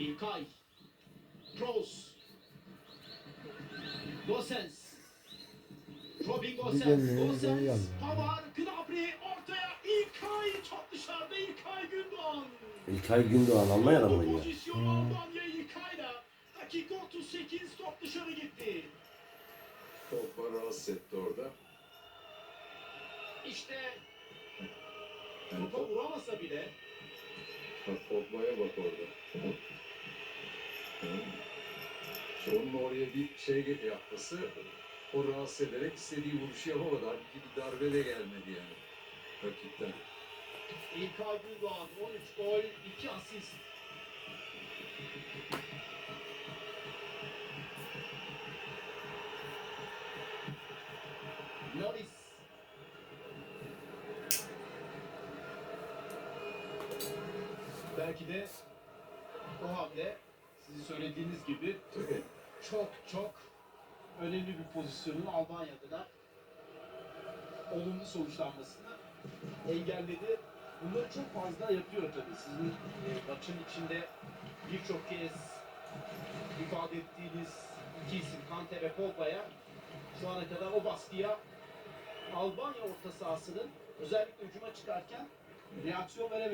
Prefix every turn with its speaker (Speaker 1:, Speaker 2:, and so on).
Speaker 1: İlkay. Kroos. Gosens. Robin Gosens. Gosens. Pavar. Gnabry ortaya. İlkay çok dışarıda. İlkay Gündoğan.
Speaker 2: İlkay Gündoğan Almanya'dan mı
Speaker 1: Bu
Speaker 2: oynuyor?
Speaker 1: pozisyon. Almanya İlkay'la. Dakika 38 top dışarı gitti.
Speaker 3: Pogba rahatsız etti orada.
Speaker 1: İşte topa vuramasa bile
Speaker 3: bak Pogba'ya bak orada. İşte onun oraya bir şey yapması o rahatsız ederek istediği vuruşu yapamadı. Halbuki bir darbe de gelmedi yani rakipten.
Speaker 1: İlkay Gündoğan 13 gol 2 asist. Loris. Belki de o hamle sizin söylediğiniz gibi çok çok önemli bir pozisyonun Almanya'da da olumlu sonuçlanmasını engelledi. Bunları çok fazla yapıyor tabii. Sizin e, maçın içinde birçok kez ifade ettiğiniz iki isim Kante ve Pogba'ya şu ana kadar o baskıya Albanya orta sahasının özellikle hücuma çıkarken reaksiyon veremedi.